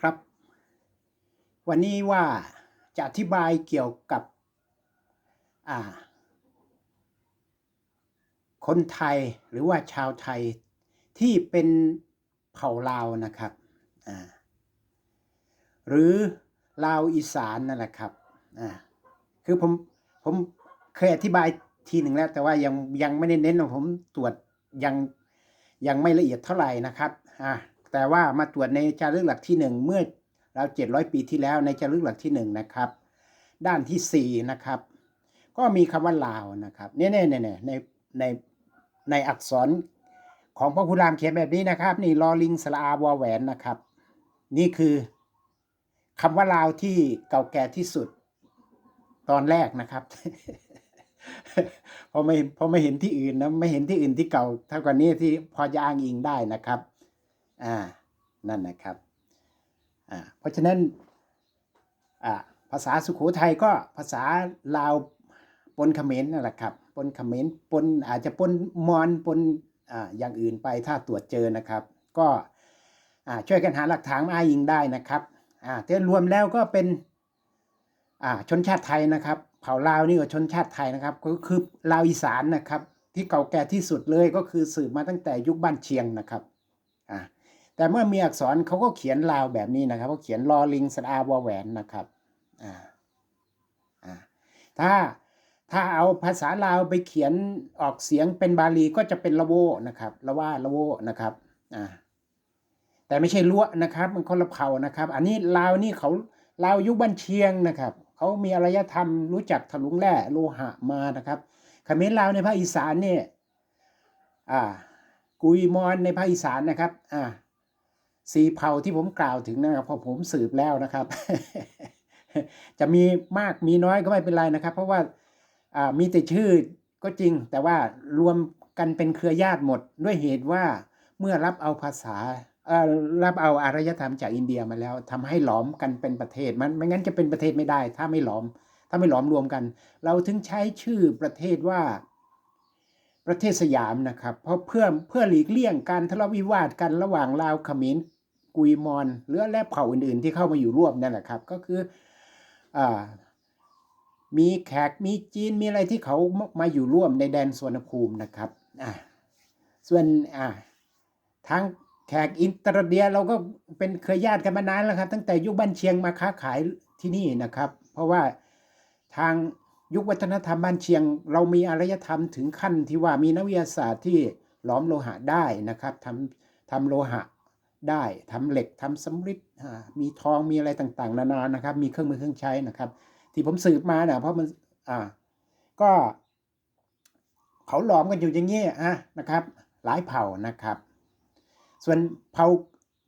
ครับ วันนี้ว่าจะอธิบายเกี่ยวกับอ่าคนไทยหรือว่าชาวไทยที่เป็นเผ่าลาวนะครับ หรือลาวอีสานนั่นแหละครับ คือผมผมเคยอธิบายทีหนึ่งแล้ว แต่ว่ายังยังไม่ได้เน้นผมตรวจยังยังไม่ละเอียดเท่าไหร่นะครับ อ่า แต่ว่ามาตรวจในจารึกหลักที่หนึ่งเมื่อเราเจ็ดร้อยปีที่แล้วในจารึกหลักที่หนึ่งนะครับ ด้านที่สี่นะครับ ก็มีคำว่าลาวนะครับเนี่ยเนี่ยเนี่ยในในในอักษรของพระคุรามเขียนแบบนี้นะครับ นี่ลอลิงสระอาวอแหวนนะครับ นี่คือคำว่าลาวที่เก่าแก่ที่สุดตอนแรกนะครับพราะไม่พราะไม่เห็นที่อื่นนะไม่เห็นที่อื่นที่เก่าเท่ากันนี้ที่พอจะอ้างอิงได้นะครับ อ่านั่นนะครับอ่าเพราะฉะนั้นอ่าภาษาสุโขทัยก็ภาษาลาวปนเขมรนั่นแหละครับปนเขมรปนอาจจะปนมอญปนอ่าอย่างอื่นไปถ้าตรวจเจอนะครับ ก็อ่าช่วยกันหาหลักฐานมาอ้างอิงได้นะครับอ่าแต่รวมแล้วก็เป็นอ่าชนชาติไทยนะครับ เผ่าลาวนี่ก็ชนชาติไทยนะครับก็คือลาวอีสานนะครับ ที่เก่าแก่ที่สุดเลยก็คือสืบมาตั้งแต่ยุคบ้านเชียงนะครับอ่า แต่เมื่อมีอักษรเขาก็เขียนลาวแบบนี้นะครับเขาเขียนลอลิงสระอาวอแหวนนะครับอ่าอ่าถ้าถ้าเอาภาษาลาวไปเขียนออกเสียงเป็นบาลีก็จะเป็นละโวนะครับละว่าละโวนะครับอ่าแต่ไม่ใช่ล้วนะครับ มันคนละเผ่านะครับ อันนี้ลาวนี่เขาลาวยุคบ้านเชียงนะครับเขามีอารยธรรมรู้จักถลุงแร่โลหะมานะครับเขมรลาวในภาคอีสานเนี่ยอ่ากุยมอนในภาคอีสานนะครับอ่า สีเผาที่ผมกล่าวถึงนะครับพราะผมสืบแล้วนะครับ จะมีมากมีน้อยก็ไม่เป็นไรนะครับ เพราะว่าามีแต่ชื่อก็จริง แต่ว่ารวมกันเป็นเครือญาติหมด ด้วยเหตุว่าเมื่อรับเอาภาษารับเอาอารยธรรมจากอินเดียมาแล้วทำให้หลอมกันเป็นประเทศมันไม่งั้นจะเป็นประเทศไม่ได้ ถ้าไม่หลอม ถ้าไม่หลอมรวมกัน เราถึงใช้ชื่อประเทศว่าประเทศสยามนะครับ เพราะเพื่อเพื่อหลีกเลี่ยงการทะเลาะวิวาทกันระหว่างลาวเขมร กุยมอนหรือและเผ่าอื่น ๆ ที่เข้ามาอยู่ร่วมนั่นแหละครับ ก็คืออมีแขกมีจีนมีอะไรที่เขามาอยู่ร่วมในแดนสวนภูมินะครับส่วนทางแขกอินเตอร์เดียเราก็เป็นเคยญาติกันมานานแล้วครับ ตั้งแต่ยุคบ้านเชียงมาค้าขายที่นี่นะครับ เพราะว่าทางยุควัฒนธรรมบ้านเชียง เรามีอารยธรรมถึงขั้นที่ว่ามีนักวิทยาศาสตร์ที่หลอมโลหะได้นะครับทำทำโลหะ ได้ทำเหล็กทำสำริดมีทองมีอะไรต่างๆ นานานะครับ มีเครื่องมือเครื่องใช้นะครับ ที่ผมสืบมาเนี่ยเพราะมันอ่าก็เขาหลอมกันอยู่อย่างนี้อะนะครับ หลายเผ่านะครับ ส่วนเผ่า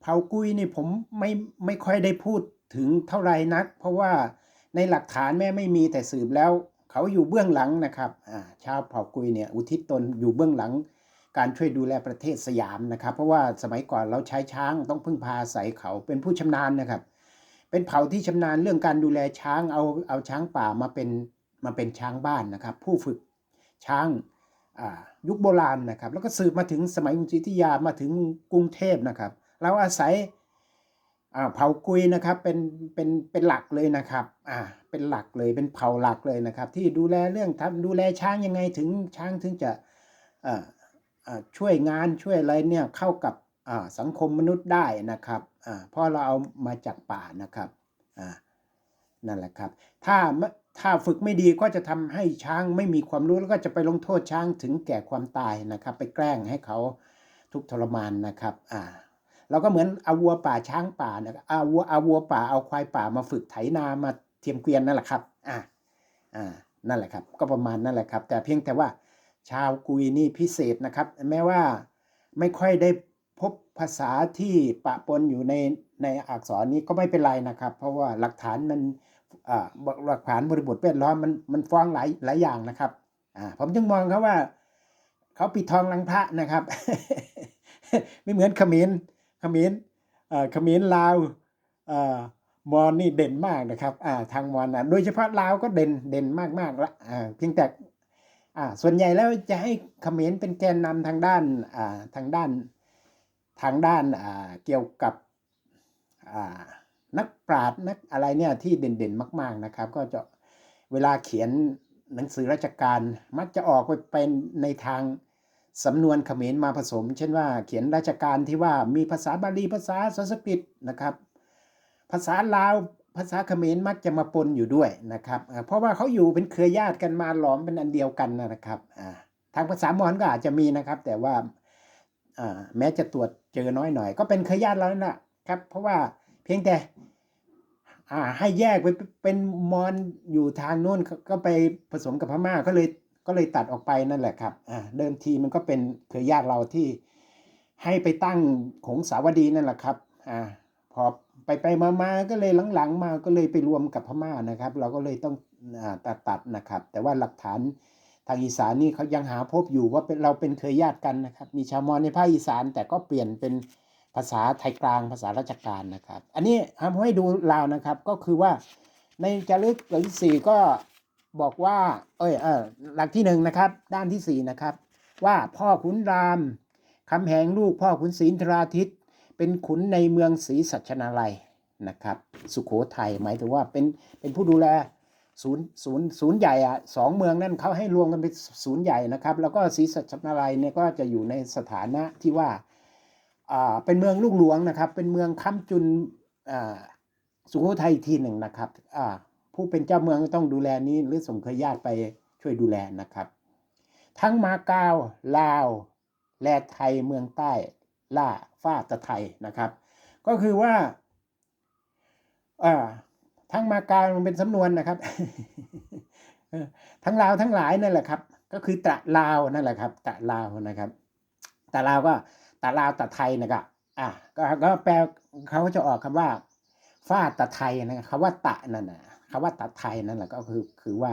เผ่ากุยนี่ผมไม่ไม่ค่อยได้พูดถึงเท่าไรนัก เพราะว่าในหลักฐานแม่ไม่มีแต่สืบแล้ว เขาอยู่เบื้องหลังนะครับอ่าชาวเผ่ากุยเนี่ยอุทิศตนอยู่เบื้องหลัง การช่วยดูแลประเทศสยามนะครับ เพราะว่าสมัยก่อนเราใช้ช้างต้องพึ่งพาอาศัยเขาเป็นผู้ชำนาญนะครับ เป็นเผ่าที่ชำนาญเรื่องการดูแลช้างเอาเอาช้างป่ามาเป็นมาเป็นช้างบ้านนะครับ ผู้ฝึกช้างยุคโบราณนะครับ แล้วก็สืบมาถึงสมัยกรุงศรีอยุธยามาถึงกรุงเทพนะครับ เราอาศัยเผ่ากุยนะครับเป็นเป็นเป็นหลักเลยนะครับอ่าเป็นหลักเลยเป็นเผ่าหลักเลยนะครับ ที่ดูแลเรื่องทำดูแลช้างยังไงถึงช้างถึงจะอ่า ช่วยงานช่วยอะไรเนี่ยเข้ากับสังคมมนุษย์ได้นะครับเพราะเราเอามาจากป่านะครับนั่นแหละครับ ถ้าถ้าฝึกไม่ดีก็จะทำให้ช้างไม่มีความรู้แล้วก็จะไปลงโทษช้างถึงแก่ความตายนะครับ ไปแกล้งให้เขาทุกทรมานนะครับอ่าเราก็เหมือนเอาวัวป่าช้างป่านะครับเอาวัวเอาวัวป่าเอาควายป่ามาฝึกไถนามาเทียมเกวียนนั่นแหละครับอ่าอ่านั่นแหละครับ ก็ประมาณนั่นแหละครับ แต่เพียงแต่ว่า ชาวกุยนี่พิเศษนะครับ แม้ว่าไม่ค่อยได้พบภาษาที่ปะปนอยู่ในในอักษรนี้ก็ไม่เป็นไรนะครับ เพราะว่าหลักฐานมันหลักฐานบริบทแวดล้อมมันมันฟ้องหลายหลายอย่างนะครับผมจึงมองเขาว่าเขาปิดทองลังพระนะครับ ไม่เหมือนขมรเขมรเอ่อเขมรลาวอมอญนี่เด่นมากนะครับทางมอญนะโดยเฉพาะลาวก็เด่นเด่นมากๆละเพียงแต่ อ่าส่วนใหญ่แล้วจะให้เขมรเป็นแกนนำทางด้านอ่าทางด้านทางด้านอ่าเกี่ยวกับอ่านักปราชญ์นักอะไรเนี่ยที่เด่นๆ มาก ๆนะครับ ก็จะเวลาเขียนหนังสือราชการมักจะออกไปเป็นในทางสำนวนเขมรมาผสม เช่นว่าเขียนราชการที่ว่ามีภาษาบาลีภาษาสันสกฤตนะครับ ภาษาลาว ภาษาเขมรมักจะมาปนอยู่ด้วยนะครับ เพราะว่าเขาอยู่เป็นเครือญาติกันมาหลอมเป็นอันเดียวกันนะครับทางภาษามอญก็อาจจะมีนะครับ แต่ว่าแม้จะตรวจเจอน้อยหน่อย ก็เป็นเครือญาติแล้วนะครับ เพราะว่าเพียงแต่ให้แยกไปเป็นมอญอยู่ทางนู้นก็ไปผสมกับพม่าก็เลยก็เลยตัดออกไปนั่นแหละครับเดิมทีมันก็เป็นเครือญาติเราที่ให้ไปตั้งขงสาวดีนั่นแหละครับอพอ ไปไปมามาก็เลยหลังๆ มาก็เลยไปรวมกับพม่านะครับ เราก็เลยต้องอตัดตัดนะครับ แต่ว่าหลักฐานทางอีสานนี่เขายังหาพบอยู่ว่าเป็นเราเป็นเคยญาติกันนะครับ มีชาวมอญในภาคอีสาน แต่ก็เปลี่ยนเป็นภาษาไทยกลางภาษาราชการนะครับ อันนี้ทำให้ดูลาวนะครับก็คือว่าในจารึกหลักที่สี่ก็บอกว่า เอ้ยเออหลักที่หนึ่งนะครับ ด้านที่สี่นะครับ ว่าพ่อขุนรามคำแหงลูกพ่อขุนศรีนทราทิต เป็นขุนในเมืองศรีสัชนาลัยนะครับ สุขโขทัยหมายถึงว่าเป็นเป็นผู้ดูแลศูนย์ศูนย์ศูนย์ใหญ่อะสองเมืองนั่นเขาให้รวมกันเป็นศูนย์ใหญ่นะครับ แล้วก็ศรีสัชนาลัยเนี่ยก็จะอยู่ในสถานะที่ว่าอ่าเป็นเมืองลูกหลวงนะครับ เป็นเมืองค้ำจุนอ่าสุโขทัยอีกทีหนึ่งนะครับอ่าผู้เป็นเจ้าเมืองต้องดูแลนี้หรือส่งเครือญาติไปช่วยดูแลนะครับ ทั้งมาเกาลาว และไทยเมืองใต้ ล่าฟาตะไทยนะครับ ก็คือว่าทั้งมาการมันเป็นสำนวนนะครับทั้งลาวทั้งหลายนั่นแหละครับ ก็คือตะลาวนั่นแหละครับตะลาวนะครับตะลาวก็ตะลาวตะไทยนะครับอะก็ก็แปลเขาจะออกคำว่าฟาตะไทยนะครับคำว่าตะนั่นนะคำว่าตะไทยนั่นแหละก็คือคือว่า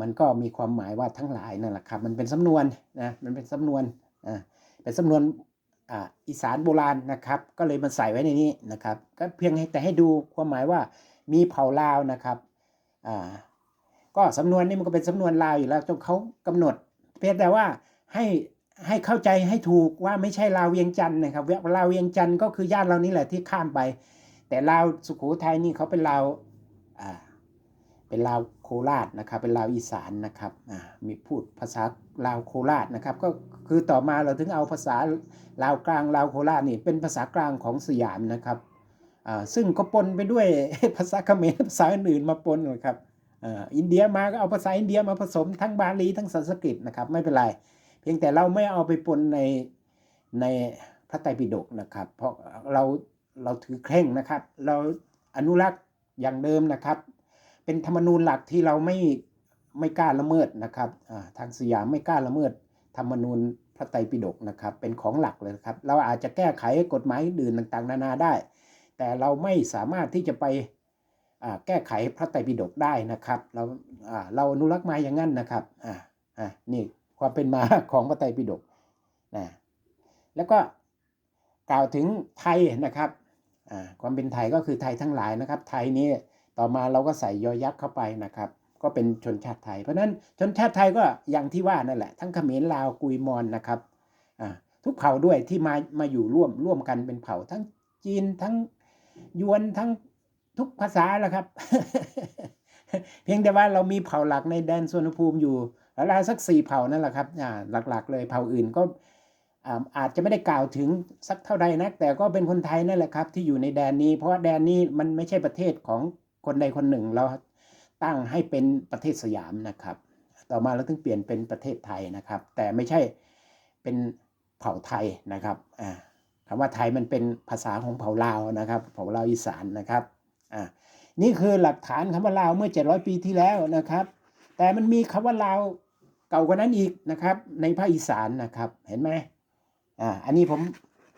มันก็มีความหมายว่าทั้งหลายนั่นแหละครับ มันเป็นสำนวนนะมันเป็นสำนวนอ่าเป็นสำนวน อีสานโบราณนะครับ ก็เลยมาใส่ไว้ในนี้นะครับ ก็เพียงให้แต่ให้ดูความหมายว่ามีเผ่าลาวนะครับอ่าก็สำนวนนี้มันก็เป็นสำนวนลาวอยู่แล้วจนเขากำหนด เพียงแต่ว่าให้ให้เข้าใจให้ถูกว่าไม่ใช่ลาวเวียงจันทร์นะครับลาวเวียงจันทร์ก็คือญาติเรานี่แหละที่ข้ามไป แต่ลาวสุโขทัยนี่เขาเป็นลาวอ่า เป็นลาวโคราชนะครับ เป็นลาวอีสานนะครับมีพูดภาษาลาวโคราชนะครับ ก็คือต่อมาเราถึงเอาภาษาลาวกลางลาวโคราชนี่เป็นภาษากลางของสยามนะครับซึ่งก็ปนไปด้วยภาษาเขมรภาษาอื่นมาปนนะครับออินเดียมาก็เอาภาษาอินเดียมาผสมทั้งบาลีทั้งสันสกฤตนะครับไม่เป็นไร เพียงแต่เราไม่เอาไปปนในในพระไตรปิฎกนะครับ เพราะเราเราถือเคร่งนะครับ เราอนุรักษ์อย่างเดิมนะครับ เป็นธรรมนูญหลักที่เราไม่ไม่กล้าละเมิดนะครับทางสยามไม่กล้าละเมิด ธรรมนูญพระไตรปิฎกนะครับ เป็นของหลักเลยครับ เราอาจจะแก้ไขกฎหมายอื่นต่างๆ นานาได้ แต่เราไม่สามารถที่จะไปแก้ไขพระไตรปิฎกได้นะครับ เราอ่าเราอนุรักษ์มาอย่างนั้นนะครับอ่าอ่านี่ความเป็นมาของพระไตรปิฎกนะแล้วก็กล่าวถึงไทยนะครับความเป็นไทยก็คือไทยทั้งหลายนะครับ ไทยนี้ ต่อมาเราก็ใส่ยอยักษ์เข้าไปนะครับ ก็เป็นชนชาติไทย เพราะนั้นชนชาติไทยก็อย่างที่ว่านั่นแหละ ทั้งเขมรลาวกุยมอนนะครับทุกเผ่าด้วยที่มามาอยู่ร่วมร่วมกันเป็นเผ่าทั้งจีนทั้งยวนทั้งทุกภาษาแหละครับ เพียงแต่ว่าเรามีเผ่าหลักในแดนสวนภูมิอยู่แล้วราวสักสี่เผ่านั่นแหละครับหลักๆ เลยเผ่าอื่นก็อาจจะไม่ได้กล่าวถึงสักเท่าใดนัก แต่ก็เป็นคนไทยนั่นแหละครับ ที่อยู่ในแดนนี้ เพราะแดนนี้มันไม่ใช่ประเทศของ คนใดคนหนึ่งเราตั้งให้เป็นประเทศสยามนะครับ ต่อมาเราถึงเปลี่ยนเป็นประเทศไทยนะครับ แต่ไม่ใช่เป็นเผ่าไทยนะครับอ่าคำว่าไทยมันเป็นภาษาของเผ่าลาวนะครับเผ่าลาวอีสานนะครับนี่คือหลักฐานคำว่าลาวเมื่อ 700 ปีที่แล้วนะครับ แต่มันมีคำว่าลาวเก่ากว่านั้นอีกนะครับ ในภาคอีสานนะครับเห็นไหมอ่าอันนี้ผม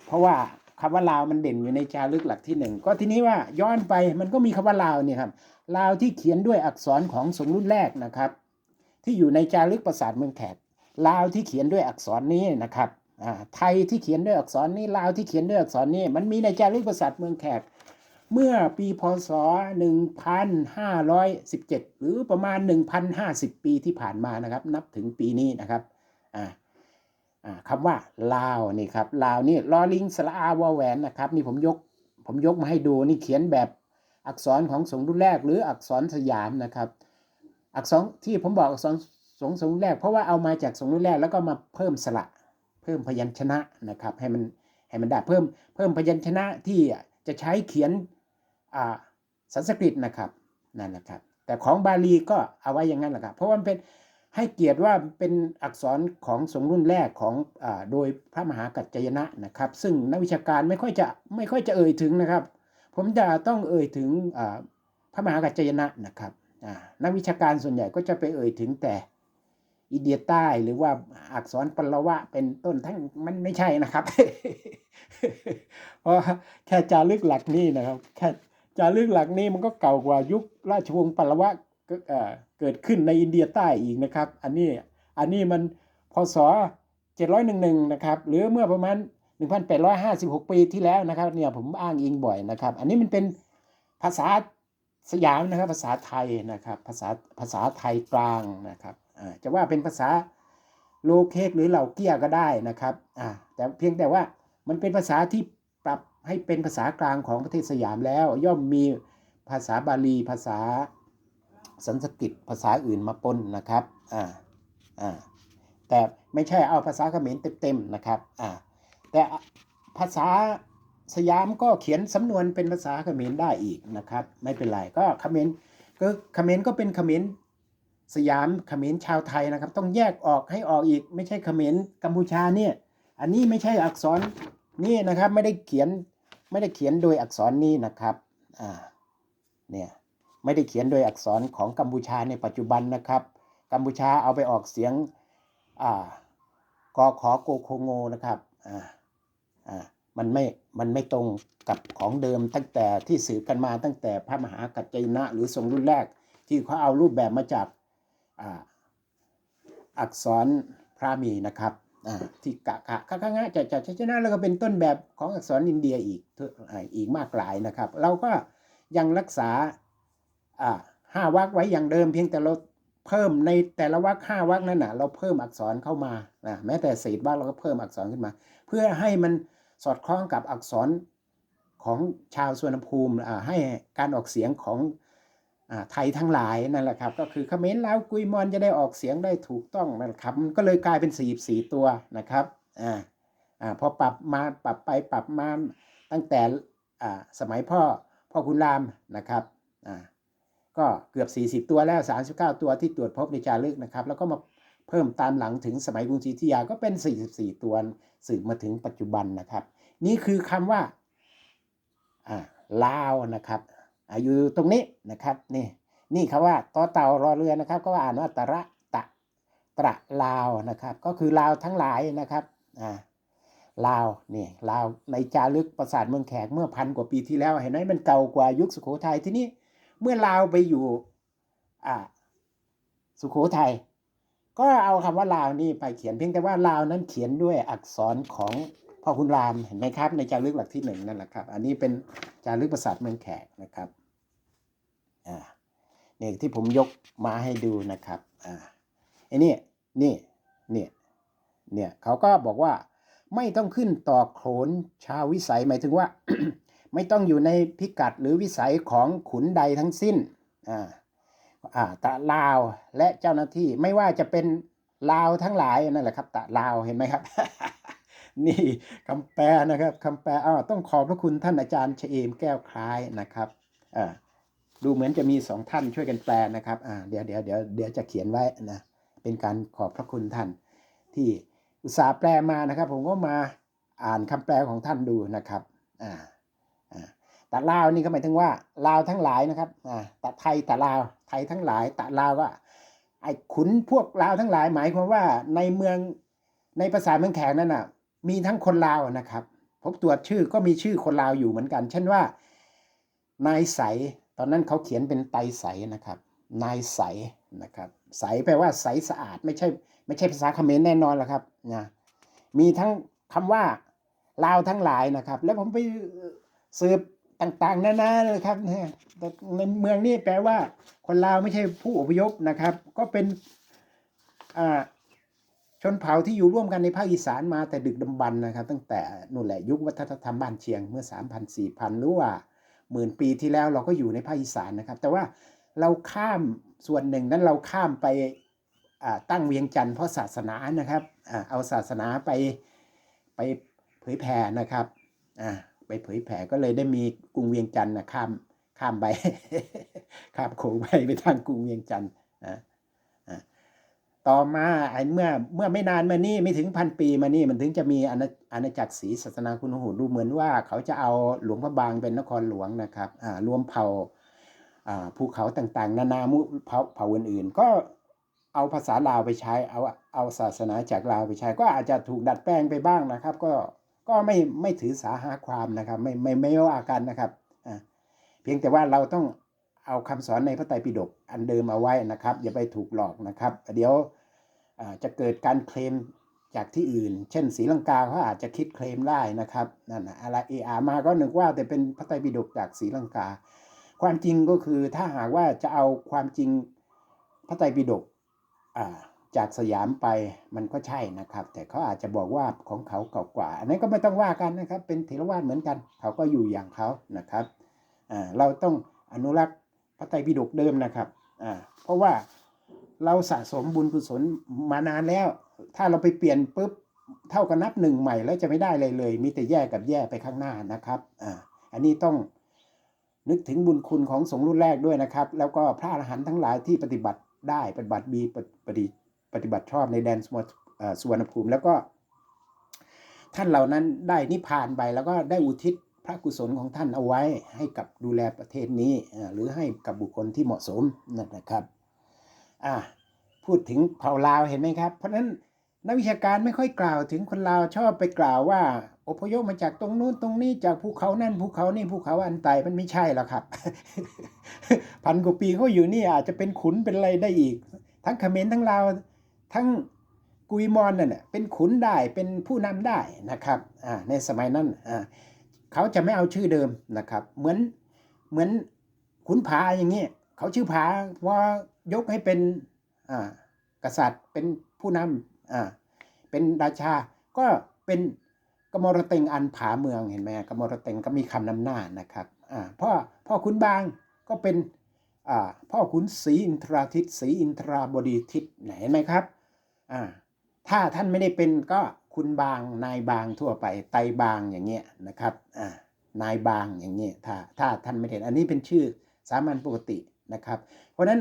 เพราะว่า คำว่าลาวมันเด่นอยู่ในจารึกหลักที่หนึ่งก็ทีนี้ว่าย้อนไปมันก็มีคำว่าลาวเนี่ยครับลาวที่เขียนด้วยอักษรของสงรุ่นแรกนะครับ ที่อยู่ในจารึกปราสาทเมืองแขกลาวที่เขียนด้วยอักษรนี้นะครับอ่าไทยที่เขียนด้วยอักษรนี้ลาวที่เขียนด้วยอักษรนี้มันมีในจารึกปราสาทเมืองแขกเมื่อปีพศ 1517 หรือประมาณ 1,050 ปีที่ผ่านมานะครับ นับถึงปีนี้นะครับอ่า คำว่าลาวนี่ครับลาวนี่ลอลิงสระอาวอแหวนนะครับนี่ผมยกผมยกมาให้ดูนี่เขียนแบบอักษรของสงรุ่นแรก หรืออักษรสยามนะครับ อักษรที่ผมบอกอักษรสงสงรุ่นแรก เพราะว่าเอามาจากสงรุ่นแรกแล้วก็มาเพิ่มสระเพิ่มพยัญชนะนะครับให้มันให้มันได้เพิ่มเพิ่มพยัญชนะที่จะใช้เขียนอ่าสันสกฤตนะครับนั่นแหละครับแต่ของบาลีก็เอาไว้อย่างนั้นแหละครับเพราะว่ามันเป็น ให้เกียรติว่าเป็นอักษรของสงรุ่นแรกของอโดยพระมหากัจจยนะนะครับ ซึ่งนักวิชาการไม่ค่อยจะไม่ค่อยจะเอ่ยถึงนะครับ ผมจะต้องเอ่ยถึงพระมหากัจจยนะนะครับนักวิชาการส่วนใหญ่ก็จะไปเอ่ยถึงแต่อิเดียใต้หรือว่าอักษรปลวะเป็นต้นทั้งมันไม่ใช่นะครับเพราะแค่จารึกหลักนี่นะครับแค่จารึกหลักนี่มันก็เก่ากว่ายุคราชวงศ์ปลวะก็เกิดขึ้นในอินเดียใต้อีกนะครับ อันนี้อันนี้มันพศ711นะครับหรือเมื่อประมาณ 1,856 ปีที่แล้วนะครับเนี่ยผมอ้างอิงบ่อยนะครับ อันนี้มันเป็นภาษาสยามนะครับภาษาไทยนะครับภาษาภาษาไทยกลางนะครับจะว่าเป็นภาษาโลเคกหรือเหล่าเกี้ยก็ได้นะครับแต่เพียงแต่ว่ามันเป็นภาษาที่ปรับให้เป็นภาษากลางของประเทศสยามแล้ว ย่อมมีภาษาบาลีภาษา สันสกฤตภาษาอื่นมาปนนะครับอ่าอ่าแต่ไม่ใช่เอาภาษาเขมรเต็มๆนะครับอ่าแต่ภาษาสยามก็เขียนสำนวนเป็นภาษาเขมรได้อีกนะครับ ไม่เป็นไรก็เขมรก็เขมรก็เป็นเขมรสยามเขมรชาวไทยนะครับ ต้องแยกออกให้ออกอีก ไม่ใช่เขมรกัมพูชาเนี่ยอันนี้ไม่ใช่อักษรนี่นะครับไม่ได้เขียนไม่ได้เขียนโดยอักษรนี้นะครับอ่าเนี่ย ไม่ได้เขียนโดยอักษรของกัมพูชาในปัจจุบันนะครับ กัมพูชาเอาไปออกเสียงอ่ากอขอโกโคโงนะครับอ่าอ่ามันไม่ มันไม่ตรงกับของเดิมตั้งแต่ที่สืบกันมาตั้งแต่พระมหากัจจยนะ หรือทรงรุ่นแรกที่เขาเอารูปแบบมาจากอ่าอักษรพราหมีนะครับอ่าที่กะกะกะกะงะจะจะชนะแล้วก็เป็นต้นแบบของอักษรอินเดียอีกอีกมากหลายนะครับ เราก็ยังรักษา ห้าวรรคไว้อย่างเดิมเพียงแต่เราเพิ่มในแต่ละวรรคห้าวรรคนั้นนะเราเพิ่มอักษรเข้ามานะแม้แต่เศษวรรคเราก็เพิ่มอักษรขึ้นมา เพื่อให้มันสอดคล้องกับอักษรของชาวสวนภูมิให้การออกเสียงของอไทยทั้งหลายนั่นแหละครับ ก็คือเขมรลาวกุยมอนจะได้ออกเสียงได้ถูกต้องนั่นแหละครับมันก็เลยกลายเป็น 44 ตัวนะครับอ่าอ่าพอปรับมาปรับไปปรับมาตั้งแต่อ่าสมัยพ่อพ่อคุณรามนะครับอ่า ก็เกือบ 40 ตัวแล้ว 39 ตัวที่ตรวจพบในจารึกนะครับ แล้วก็มาเพิ่มตามหลังถึงสมัยกรุงศรีอยุธยาก็เป็น 44 ตัวสืบมาถึงปัจจุบันนะครับ นี่คือคำว่าอ่าลาวนะครับอายู่ตรงนี้นะครับนี่นี่คำว่าต่อเต่ารอเรือนะครับ ก็อ่านว่าตระตะตระลาวนะครับ ก็คือลาวทั้งหลายนะครับอ่าลาวนี่ลาวในจารึกปราสาทเมืองแขกเมื่อพันกว่าปีที่แล้ว เห็นไหมมันเก่ากว่ายุคสุโขทัยที่นี่ เมื่อลาวไปอยู่อ่าสุโขทัยก็เอาคำว่าลาวนี่ไปเขียนเพียงแต่ว่าลาวนั้นเขียนด้วยอักษรของพ่อคุณรามเห็นไหมครับ ในจารึกหลักที่หนึ่งนั่นแหละครับ อันนี้เป็นจารึกปราสาทเมืองแขกนะครับอ่าเนี่ยที่ผมยกมาให้ดูนะครับอ่าไอ้นี่นี่เนี่ยเนี่ยเขาก็บอกว่าไม่ต้องขึ้นต่อโขนชาววิสัยหมายถึงว่า ไม่ต้องอยู่ในพิกัดหรือวิสัยของขุนใดทั้งสิ้นอ่าอ่าตะลาวและเจ้าหน้าที่ไม่ว่าจะเป็นลาวทั้งหลายนั่นแหละครับ ตะลาวเห็นไหมครับ นี่คำแปลนะครับคำแปลอ้าวต้องขอบพระคุณท่านอาจารย์เฉเอมแก้วคล้ายนะครับอ่าดูเหมือนจะมีสองท่านช่วยกันแปลนะครับอ่าเดี๋ยวเดี๋ยวเดี๋ยวเดี๋ยวจะเขียนไว้นะเป็นการขอบพระคุณท่าน ที่อุตส่าห์แปลมานะครับ ผมก็มาอ่านคำแปลของท่านดูนะครับอ่า ตะลาวนี่ก็หมายถึงว่าลาวทั้งหลายนะครับอ่าตะไทยตะลาวไทยทั้งหลายตะลาวก็ไอ้ขุนพวกลาวทั้งหลายหมายความว่าในเมืองในภาษาเมืองแขกนั่นน่ะมีทั้งคนลาวนะครับผมตรวจชื่อก็มีชื่อคนลาวอยู่เหมือนกัน เช่นว่านายใสตอนนั้นเขาเขียนเป็นไตใสนะครับ นายใสนะครับ ใสแปลว่าใสสะอาดไม่ใช่ไม่ใช่ภาษาเขมรแน่นอนหรอกครับนะมีทั้งคำว่าลาวทั้งหลายนะครับ แล้วผมไปสืบ ต่างๆนานาเลยครับแต่ในเมืองนี่แปลว่า คนลาวไม่ใช่ผู้อพยพนะครับ ก็เป็นชนเผ่าที่อยู่ร่วมกันในภาคอีสานมาแต่ดึกดำบรรพ์นะครับ ตั้งแต่นู่นแหละยุควัฒนธรรมบ้านเชียงเมื่อ 3,000 4,000 หรือว่าหมื่นปีที่แล้วเราก็อยู่ในภาคอีสานนะครับ แต่ว่าเราข้ามส่วนหนึ่งนั้นเราข้ามไปตั้งเวียงจันทร์เพราะศาสนานะครับอเอาศาสนาไปไปเผยแผ่นะครับอ่า ไปเผยแผ่ก็เลยได้มีกรุงเวียงจันทร์นะข้ามข้ามไปข้ามโขงไปไปทางกรุงเวียงจันทร์อ่าต่อมาไอ้เมื่อเมื่อไม่นานมานี่ไม่ถึงพันปีมานี่มันถึงจะมีอาณาอาณาจักรศรีศาสนาคุณหูดูเหมือนว่าเขาจะเอาหลวงพระบางเป็นนครหลวงนะครับอ่ารวมเผ่าอ่าภูเขาต่างๆ นานามุเผ่าเผ่าอื่นๆ ก็เอาภาษาลาวไปใช้เอาเอาศาสนาจากลาวไปใช้ ก็อาจจะถูกดัดแปลงไปบ้างนะครับ ก็ ก็ไม่ไม่ถือสาหาความนะครับ ไม่ไม่ไม่ว่ากันนะครับเพียงแต่ว่าเราต้องเอาคำสอนในพระไตรปิฎกอันเดิมเอาไว้นะครับ อย่าไปถูกหลอกนะครับ เดี๋ยวจะเกิดการเคลมจากที่อื่น เช่นศรีลังกาเขาอาจจะคิดเคลมได้นะครับนั่นอะไรเออามาก็นึกว่าแต่เป็นพระไตรปิฎกจากศรีลังกา ความจริงก็คือถ้าหากว่าจะเอาความจริงพระไตรปิฎกอ่า จากสยามไปมันก็ใช่นะครับ แต่เขาอาจจะบอกว่าของเขาเก่ากว่า อันนั้นก็ไม่ต้องว่ากันนะครับ เป็นเถรวาทเหมือนกัน เขาก็อยู่อย่างเขานะครับเราต้องอนุรักษ์พระไตรปิฎกเดิมนะครับเพราะว่าเราสะสมบุญกุศลมานานแล้ว ถ้าเราไปเปลี่ยนปุ๊บเท่ากับนับหนึ่งใหม่แล้วจะไม่ได้เลยเลย มีแต่แย่กับแย่ไปข้างหน้านะครับออันนี้ต้องนึกถึงบุญคุณของสงฆ์รุ่นแรกด้วยนะครับ แล้วก็พระอรหันต์ทั้งหลายที่ปฏิบัติได้ปฏิบัติดีปฏิ ปฏิบัติชอบในแดนสุวรรณภูมิ แล้วก็ท่านเหล่านั้นได้นิพพานไปแล้วก็ได้อุทิศพระกุศลของท่านเอาไว้ให้กับดูแลประเทศนี้ หรือให้กับบุคคลที่เหมาะสมนั่นนะครับอ่าพูดถึงเผ่าลาวเห็นไหมครับ เพราะฉะนั้นนักวิชาการไม่ค่อยกล่าวถึงคนลาวชอบไปกล่าวว่า อพยพมาจากตรงนู้นตรงนี้จากภูเขานั่นภูเขานี่ภูเขาอันไตมันไม่ใช่หรอกครับ พันกว่าปีเขาอยู่นี่อาจจะเป็นขุนเป็นอะไรได้อีก ทั้งเขมรทั้งลาว ทั้งกุยมอนนั่นน่ะเป็นขุนได้เป็นผู้นำได้นะครับในสมัยนั้นเขาจะไม่เอาชื่อเดิมนะครับ เหมือนเหมือนขุนผาอย่างเงี้ยเขาชื่อผาว่ายกให้เป็นกษัตริย์เป็นผู้นำเป็นราชา ก็เป็นกมรเต็งอันผาเมืองเห็นไหมกมรเต็งก็มีคำนำหน้านะครับพ่อพ่อขุนบางก็เป็น พ่อขุนศรีอินทราทิตศรีอินทราบดีทิตเห็นไหมครับถ้าท่านไม่ได้เป็นก็คุณบางนายบางทั่วไปไตบางอย่างเงี้ยนะครับนายบางอย่างเงี้ยถ้าถ้าท่านไม่ได้อันนี้เป็นชื่อสามัญปกตินะครับ เพราะฉะนั้น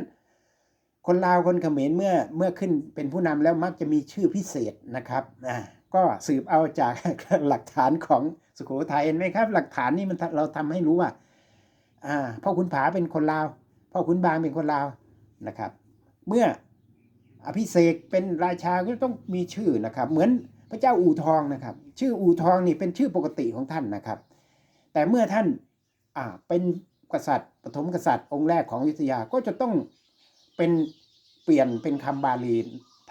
คนลาวคนเขมรเมื่อเมื่อขึ้นเป็นผู้นำแล้วมักจะมีชื่อพิเศษนะครับอ่าก็สืบเอาจากหลักฐานของสุโขทัยเห็นไหมครับ หลักฐานนี่มันเราทำให้รู้ว่าอ่าพ่อขุนผาเป็นคนลาว พ่อขุนบางเป็นคนลาวนะครับ เมื่ออภิเษกเป็นราชาก็ต้องมีชื่อนะครับ เหมือนพระเจ้าอู่ทองนะครับ ชื่ออู่ทองนี่เป็นชื่อปกติของท่านนะครับ แต่เมื่อท่านอ่าเป็นกษัตริย์ปฐมกษัตริย์องค์แรกของอยุธยาก็จะต้องเป็นเปลี่ยนเป็นคำบาลี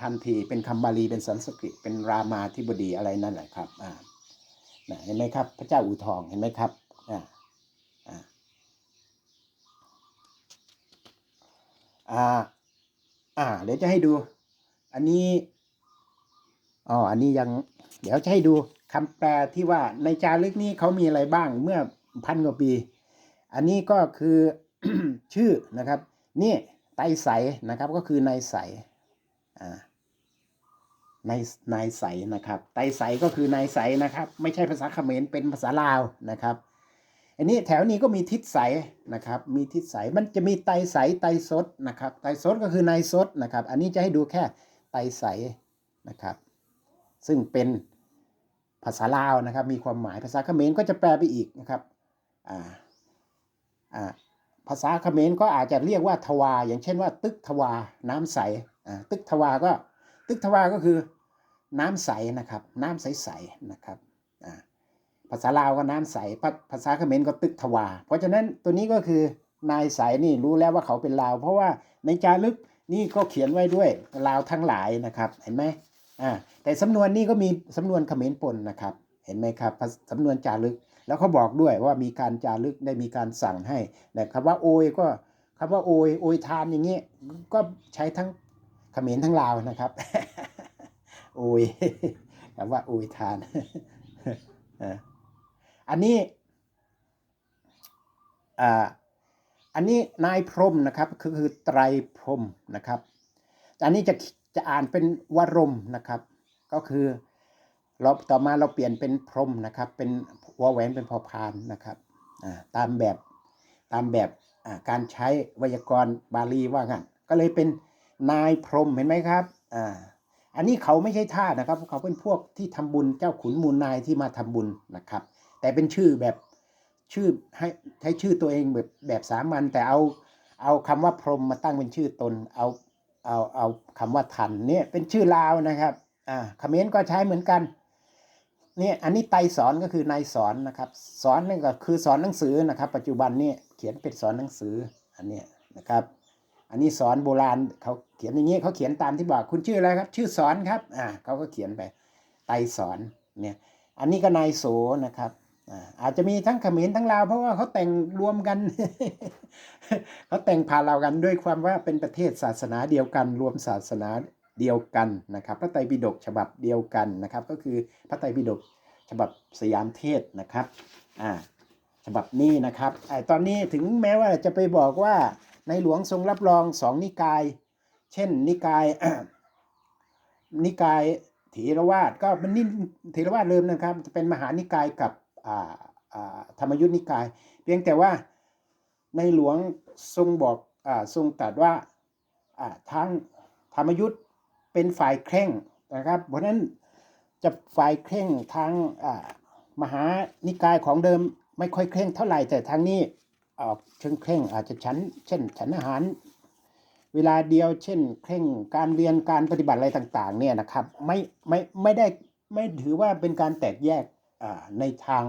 ทันทีเป็นคำบาลีเป็นสันสกฤตเป็นรามาธิบดีอะไรนั่นแหละครับอ่าเห็นไหมครับ พระเจ้าอู่ทองเห็นไหมครับอ่า อ่า อ่า เดี๋ยวจะให้ดู อันนี้อ๋ออันนี้ยัง เดี๋ยวจะให้ดูคำแปลที่ว่าในจารึกนี้เขามีอะไรบ้างเมื่อพันกว่าปี อันนี้ก็คือชื่อนะครับ นี่ไตใสนะครับ ก็คือนายใสอ่านายนายใสนะครับ ไตใสก็คือนายใสนะครับ ไม่ใช่ภาษาเขมรเป็นภาษาลาวนะครับ อันนี้แถวนี้ก็มีทิศใสนะครับ มีทิศใส มันจะมีไตใสไตสดนะครับ ไตสดก็คือในสดนะครับ อันนี้จะให้ดูแค่ไตใสนะครับ ซึ่งเป็นภาษาลาวนะครับ มีความหมายภาษาเขมรก็จะแปลไปอีกนะครับ อ่า อ่า ภาษาเขมรก็อาจจะเรียกว่าทวา อย่างเช่นว่า ตึกทวา น้ำใส อ่า ตึกทวาก็ ตึกทวาก็คือน้ำใสนะครับ น้ำใสๆนะครับ อ่า ภาษาลาวก็น้ำใสภาภาษาเขมรก็ตึกทวา เพราะฉะนั้นตัวนี้ก็คือนายใสนี่รู้แล้วว่าเขาเป็นลาว เพราะว่าในจารึกนี่ก็เขียนไว้ด้วยลาวทั้งหลายนะครับ เห็นไหมอ่าแต่สำนวนนี่ก็มีสำนวนเขมรปนนะครับ เห็นไหมครับสำนวนจารึก แล้วเขาบอกด้วยว่ามีการจารึกได้มีการสั่งให้แต่คำว่าโอยก็คำว่าโอยโอยทานอย่างเงี้ยก็ใช้ทั้งเขมรทั้งลาวนะครับ โอยคำว่าโอยทานเออ อันนี้อ่าอันนี้นายพรมนะครับคือคือไตรพรมนะครับอันนี้จะจะอ่านเป็นวรมนะครับ ก็คือเราต่อมาเราเปลี่ยนเป็นพรมนะครับ เป็นวแหวนเป็นพอพานนะครับอ่าตามแบบตามแบบอ่าการใช้ไวยากรณ์บาลีว่างั้นก็เลยเป็นนายพรมเห็นไหมครับอ่าอันนี้เขาไม่ใช่ท่านะครับ เขาเป็นพวกที่ทำบุญเจ้าขุนมูลนายที่มาทำบุญนะครับ แต่เป็นชื่อแบบชื่อให้ใช้ชื่อตัวเองแบบแบบสามัญแต่เอาเอาคำว่าพรหมมาตั้งเป็นชื่อตน เอาเอาเอาคำว่าทันเนี่ยเป็นชื่อลาวนะครับอ่าคเขมรก็ใช้เหมือนกันเนี่ยอันนี้ไตสอนก็คือนายสอนนะครับ สอนนี่ก็คือสอนหนังสือนะครับ ปัจจุบันเนี่ยเขียนเป็นสอนหนังสืออันเนี้ยนะครับ อันนี้สอนโบราณเขาเขียนอย่างนี้เขาเขียนตามที่บอกคุณชื่ออะไรครับ ชื่อสอนครับอ่าเขาก็เขียนไปไตสอนเนี่ยอันนี้ก็นายโสนะครับ อาจจะมีทั้งเขมรทั้งลาวเพราะว่าเขาแต่งรวมกัน เขาแต่งผ่าเรากันด้วยความว่าเป็นประเทศศาสนาเดียวกัน รวมศาสนาเดียวกันนะครับ พระไตรปิฎกฉบับเดียวกันนะครับ ก็คือพระไตรปิฎกฉบับสยามเทศนะครับอ่าฉบับนี้นะครับไอตอนนี้ถึงแม้ว่าจะไปบอกว่าในหลวงทรงรับรองสองนิกาย เช่นนิกายนิกายเถรวาทก็เป็นนิเถรวาทเริ่มนะครับ จะเป็นมหานิกายกับ ธรรมยุทธนิกาย เพียงแต่ว่าในหลวงทรงบอกอ่าทรงตรัสว่าอ่าทางธรรมยุทธเป็นฝ่ายเคร่งนะครับ เพราะนั้นจะฝ่ายเคร่งทางอ่ามหานิกายของเดิมไม่ค่อยเคร่งเท่าไหร่แต่ทางนี้ออกเชิงเคร่งอาจจะฉันเช่นฉันอาหาร เวลาเดียวเช่น เคร่งการเรียนการปฏิบัติอะไรต่าง ๆ เนี่ยนะครับไม่ไม่ไม่ได้ไม่ถือว่าเป็นการแตกแยก ในทาง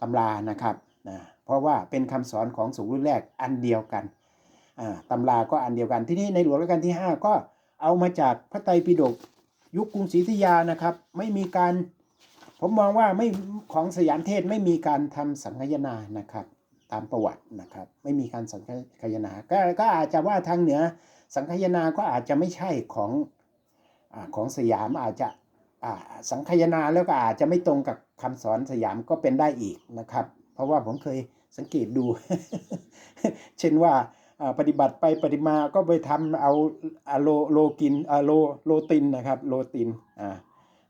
ตำรานะครับนะเพราะว่าเป็นคำสอนของสูงรุ่นแรกอันเดียวกันตำราก็อันเดียวกันที่นี่ในหลวงรัชกาลที่ 5 ก็เอามาจากพระไตรปิฎกยุคกรุงศรีอยุธยานะครับ ไม่มีการผมมองว่าไม่ของสยามเทศไม่มีการทำสังคายนานะครับ ตามประวัตินะครับ ไม่มีการสังคายนาก็ก็อาจจะว่าทางเหนือสังคายนาก็อาจจะไม่ใช่ของอของสยามอาจจะ สังคายนาแล้วก็อาจจะไม่ตรงกับคำสอนสยามก็เป็นได้อีกนะครับ เพราะว่าผมเคยสังเกตดู เช่นว่าปฏิบัติไปปฏิมาก็ไปทำเอาโลโลกินโลโลตินนะครับโลตินอ่า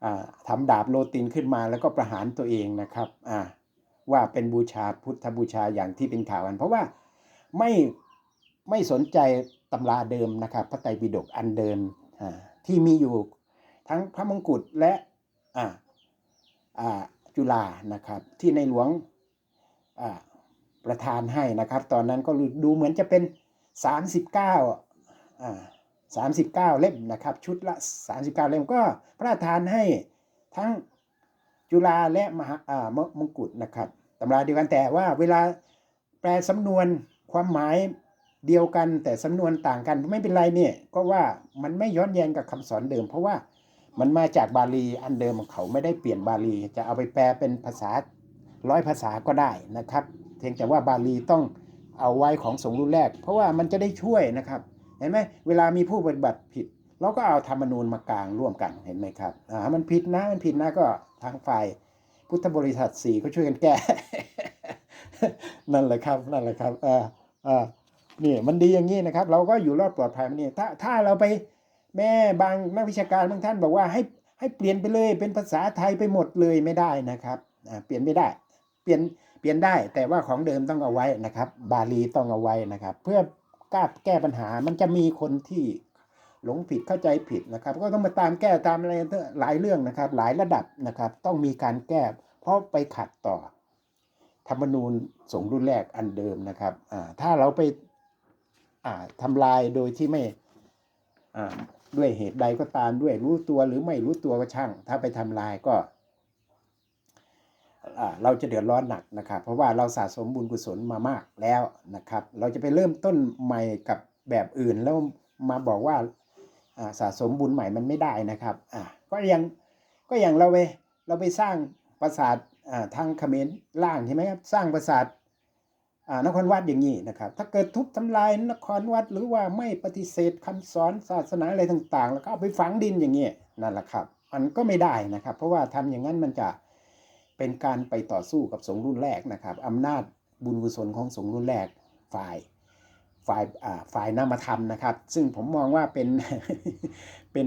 อ่าทำดาบโลตินขึ้นมาแล้วก็ประหารตัวเองนะครับว่าเป็นบูชาพุทธบูชาอย่างที่เป็นข่าวกัน เพราะว่าไม่ไม่สนใจตำราเดิมนะครับ พระไตรปิฎกอันเดิมที่มีอยู่ ทั้งพระมงกุฎและอ่าอ่าจุฬานะครับที่ในหลวงอ่าประทานให้นะครับ ตอนนั้นก็ดูเหมือนจะเป็น 39อ่า39 เล่มนะครับ ชุดละ 39 เล่มก็พระราชทานให้ทั้งจุฬาและมหาอ่ามงกุฎนะครับตำราเดียวกันแต่ว่าเวลาแปลสำนวนความหมายเดียวกันแต่สำนวนต่างกันไม่เป็นไรเนี่ยก็ว่ามันไม่ย้อนแย้งกับคำสอนเดิม เพราะว่า มันมาจากบาลีอันเดิมเขาไม่ได้เปลี่ยนบาลี จะเอาไปแปลเป็นภาษาร้อยภาษาก็ได้นะครับ เพียงแต่ว่าบาลีต้องเอาไว้ของสงรุ่นแรก เพราะว่ามันจะได้ช่วยนะครับเห็นไหมเวลามีผู้ปฏิบัติผิด เราก็เอาธรรมนูญมากลางร่วมกันเห็นไหมครับอ่ามันผิดนะมันผิดนะก็ทางฝ่ายพุทธบริษัทสี่ก็ช่วยกันแก้ นั่นแหละครับนั่นแหละครับอ่าอ่านี่มันดีอย่างนี้นะครับ เราก็อยู่รอดปลอดภัยมันนี่ถ้าถ้าเราไป แม่บางนักวิชาการบางท่านบอกว่าให้ให้เปลี่ยนไปเลยเป็นภาษาไทยไปหมดเลยไม่ได้นะครับเปลี่ยนไม่ได้ เปลี่ยนเปลี่ยนได้แต่ว่าของเดิมต้องเอาไว้นะครับ บาลีต้องเอาไว้นะครับ เพื่อกล้าแก้ปัญหามันจะมีคนที่หลงผิดเข้าใจผิดนะครับ ก็ต้องมาตามแก้ตามอะไรหลายเรื่องนะครับ หลายระดับนะครับ ต้องมีการแก้ เพราะไปขัดต่อ ธรรมนูญสงรุ่นแรกอันเดิมนะครับถ้าเราไปอ่าทำลายโดยที่ไม่ ด้วยเหตุใดก็ตามด้วยรู้ตัวหรือไม่รู้ตัวก็ช่าง ถ้าไปทำลายก็เราจะเดือดร้อนหนักนะครับ เพราะว่าเราสะสมบุญกุศลมามากแล้วนะครับ เราจะไปเริ่มต้นใหม่กับแบบอื่นแล้วมาบอกว่าสะสมบุญใหม่มันไม่ได้นะครับก็ยังก็อย่างเราไปเราไปสร้างปราสาททางเขมรล่างใช่ไหมครับสร้างปราสาท นครวัดอย่างนี้นะครับ ถ้าเกิดทุบทำลายนครวัดหรือว่าไม่ปฏิเสธคำสอนศาสนาอะไรต่างๆ แล้วก็เอาไปฝังดินอย่างนี้นั่นแหละครับ มันก็ไม่ได้นะครับ เพราะว่าทำอย่างนั้นมันจะเป็นการไปต่อสู้กับสงรุ่นแรกนะครับอำนาจบุญกุศลของสงรุ่นแรกฝ่ายฝ่ายอ่าฝ่ายนามธรรมนะครับ ซึ่งผมมองว่าเป็นเป็น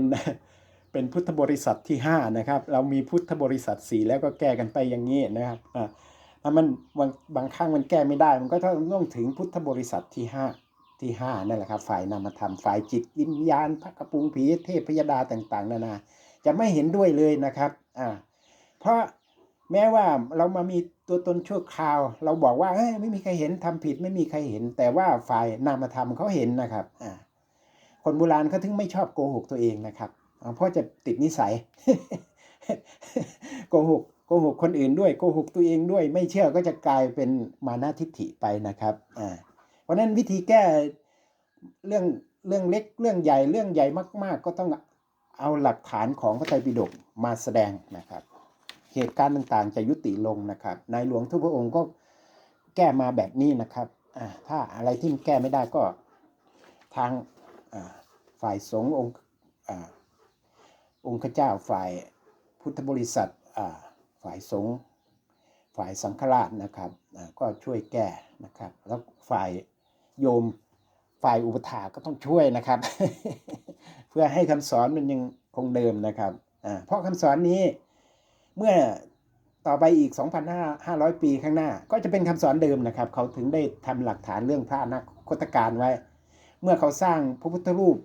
เป็นพุทธบริษัทที่ห้านะครับเรามีพุทธบริษัทสี่แล้วก็แก้กันไปอย่างนี้นะครับ ถ้ามันบางบางครั้งมันแก้ไม่ได้ มันก็ต้องต้องถึงพุทธบริษัทที่ห้าที่ห้านั่นแหละครับฝ่ายนามธรรมฝ่ายจิตวิญญาณพระกระปุงผีเทพพยดาต่าง ๆ นานา จะไม่เห็นด้วยเลยนะครับอ่าเพราะแม้ว่าเรามามีตัวตนชั่วคราว เราบอกว่าเฮ้ยไม่มีใครเห็นทำผิดไม่มีใครเห็น แต่ว่าฝ่ายนามธรรมเขาเห็นนะครับอ่าคนโบราณเขาถึงไม่ชอบโกหกตัวเองนะครับเพราะจะติดนิสัยโกหก กหกคนอื่นด้วยโกหกตัวเองด้วย ไม่เชื่อก็จะกลายเป็นมานาทิฐิไปนะครับอ่าเพราะนั้นวิธีแก้เรื่องเรื่องเล็กเรื่องใหญ่เรื่องใหญ่มาก ๆ ก็ต้องเอาหลักฐานของพระไตรปิฎกมาแสดงนะครับ เหตุการณ์ต่างๆ จะยุติลงนะครับในหลวงทุกพระองค์ก็แก้มาแบบนี้นะครับอ่าถ้าอะไรที่มันแก้ไม่ได้ก็ทางฝ่ายสงฆ์องค์องค์เจ้าฝ่ายพุทธบริษัทอ่า ฝ่ายสงฆ์ฝ่ายสังฆราชนะครับก็ช่วยแก้นะครับ แล้วฝ่ายโยมฝ่ายอุปถาก็ต้องช่วยนะครับ เพื่อให้คำสอนมันยังคงเดิมนะครับเพราะคำสอนนี้เมื่อต่อไปอีก 2,500 ปีข้างหน้า ก็จะเป็นคำสอนเดิมนะครับ เขาถึงได้ทำหลักฐานเรื่องพระอนาคตการไว้ เมื่อเขาสร้างพระพุทธรูป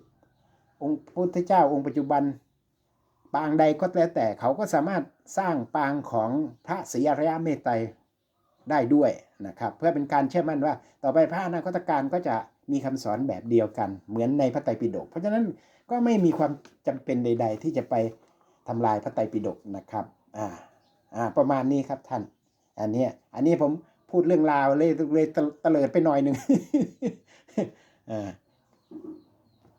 องค์พระพุทธเจ้าองค์ปัจจุบัน ปางใดก็แล้วแต่เขาก็สามารถสร้างปางของพระศรีอริยเมตไตรได้ด้วยนะครับ เพื่อเป็นการเชื่อมั่นว่า ต่อไปพระอนาคตการก็จะมีคำสอนแบบเดียวกัน เหมือนในพระไตรปิฎกเพราะฉะนั้นก็ไม่มีความจำเป็นใด ๆ ที่จะไปทำลายพระไตรปิฎกนะครับอ่าอ่าประมาณนี้ครับท่าน อันนี้อันนี้ผมพูดเรื่องราวเลยเลยตะเลิดไปหน่อยหนึ่งอ่า